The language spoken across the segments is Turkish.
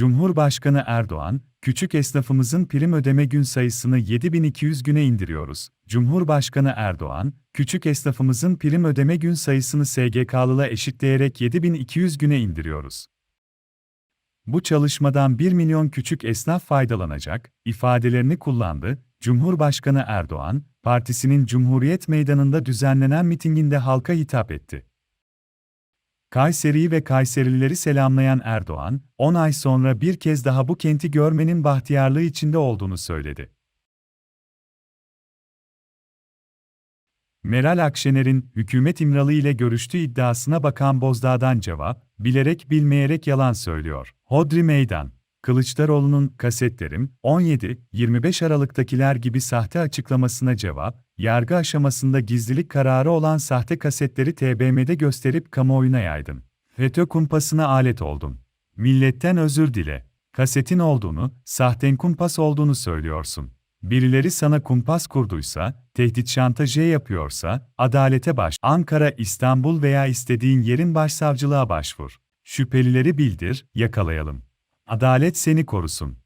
Cumhurbaşkanı Erdoğan, küçük esnafımızın prim ödeme gün sayısını 7200 güne indiriyoruz. Cumhurbaşkanı Erdoğan, küçük esnafımızın prim ödeme gün sayısını SGK'lıla eşitleyerek 7200 güne indiriyoruz. Bu çalışmadan 1 milyon küçük esnaf faydalanacak, ifadelerini kullandı. Cumhurbaşkanı Erdoğan, partisinin Cumhuriyet Meydanı'nda düzenlenen mitinginde halka hitap etti. Kayseri'yi ve Kayserilileri selamlayan Erdoğan, 10 ay sonra bir kez daha bu kenti görmenin bahtiyarlığı içinde olduğunu söyledi. Meral Akşener'in hükümet İmralı ile görüştüğü iddiasına Bakan Bozdağ'dan cevap, bilerek bilmeyerek yalan söylüyor. Hodri Meydan Kılıçdaroğlu'nun kasetlerim 17-25 Aralık'takiler gibi sahte açıklamasına cevap, yargı aşamasında gizlilik kararı olan sahte kasetleri TBMM'de gösterip kamuoyuna yaydın. FETÖ kumpasına alet oldun. Milletten özür dile. Kasetin olduğunu, sahten kumpas olduğunu söylüyorsun. Birileri sana kumpas kurduysa, tehdit şantajı yapıyorsa, adalete baş. Ankara, İstanbul veya istediğin yerin başsavcılığa başvur. Şüphelileri bildir, yakalayalım. Adalet seni korusun.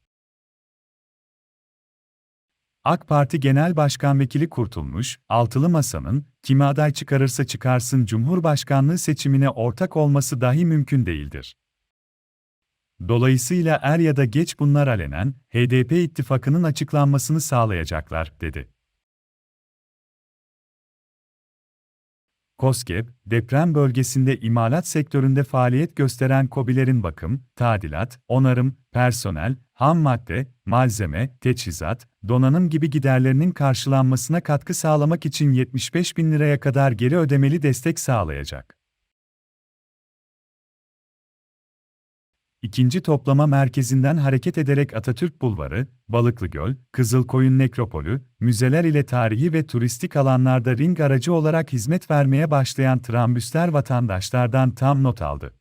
AK Parti Genel Başkan Vekili Kurtulmuş, Altılı Masa'nın, kimi aday çıkarırsa çıkarsın Cumhurbaşkanlığı seçimine ortak olması dahi mümkün değildir. Dolayısıyla er ya da geç bunlar alenen, HDP ittifakının açıklanmasını sağlayacaklar, dedi. KOSGEB, deprem bölgesinde imalat sektöründe faaliyet gösteren KOBİ'lerin bakım, tadilat, onarım, personel, ham madde, malzeme, teçhizat, donanım gibi giderlerinin karşılanmasına katkı sağlamak için 75 bin liraya kadar geri ödemeli destek sağlayacak. İkinci toplama merkezinden hareket ederek Atatürk Bulvarı, Balıklıgöl, Kızılkoyun Nekropolü, müzeler ile tarihi ve turistik alanlarda ring aracı olarak hizmet vermeye başlayan trambüsler vatandaşlardan tam not aldı.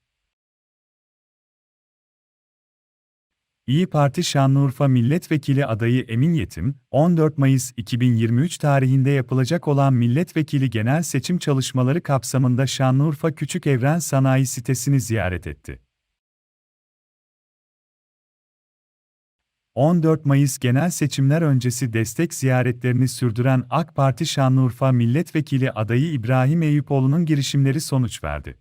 İyi Parti Şanlıurfa Milletvekili adayı Emin Yetim, 14 Mayıs 2023 tarihinde yapılacak olan milletvekili genel seçim çalışmaları kapsamında Şanlıurfa Küçük Evren Sanayi sitesini ziyaret etti. 14 Mayıs genel seçimler öncesi destek ziyaretlerini sürdüren AK Parti Şanlıurfa Milletvekili adayı İbrahim Eyüpoğlu'nun girişimleri sonuç verdi.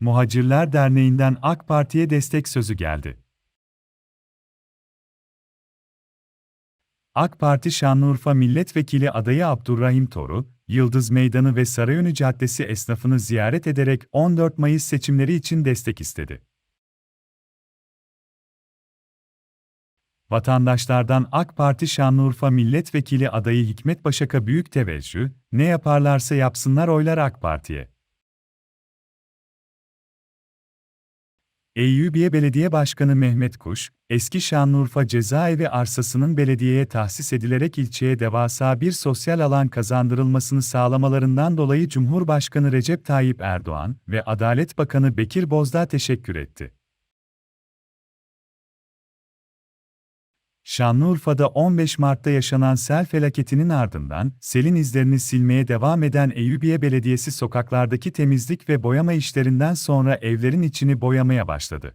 Muhacirler Derneği'nden AK Parti'ye destek sözü geldi. AK Parti Şanlıurfa Milletvekili adayı Abdurrahim Toru, Yıldız Meydanı ve Sarayönü Caddesi esnafını ziyaret ederek 14 Mayıs seçimleri için destek istedi. Vatandaşlardan AK Parti Şanlıurfa Milletvekili adayı Hikmet Başak'a büyük teveccüh, ne yaparlarsa yapsınlar oylar AK Parti'ye. Eyyubiye Belediye Başkanı Mehmet Kuş, eski Şanlıurfa cezaevi arsasının belediyeye tahsis edilerek ilçeye devasa bir sosyal alan kazandırılmasını sağlamalarından dolayı Cumhurbaşkanı Recep Tayyip Erdoğan ve Adalet Bakanı Bekir Bozdağ teşekkür etti. Şanlıurfa'da 15 Mart'ta yaşanan sel felaketinin ardından, selin izlerini silmeye devam eden Eyyubiye Belediyesi sokaklardaki temizlik ve boyama işlerinden sonra evlerin içini boyamaya başladı.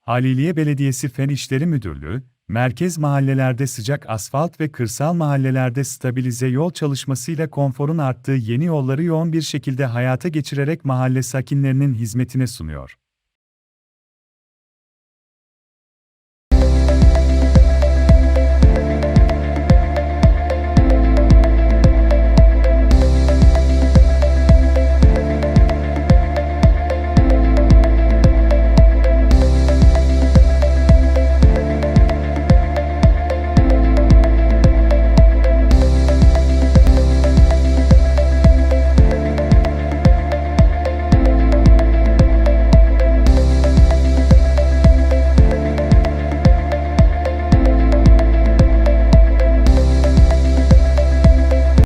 Haliliye Belediyesi Fen İşleri Müdürlüğü, merkez mahallelerde sıcak asfalt ve kırsal mahallelerde stabilize yol çalışmasıyla konforun arttığı yeni yolları yoğun bir şekilde hayata geçirerek mahalle sakinlerinin hizmetine sunuyor.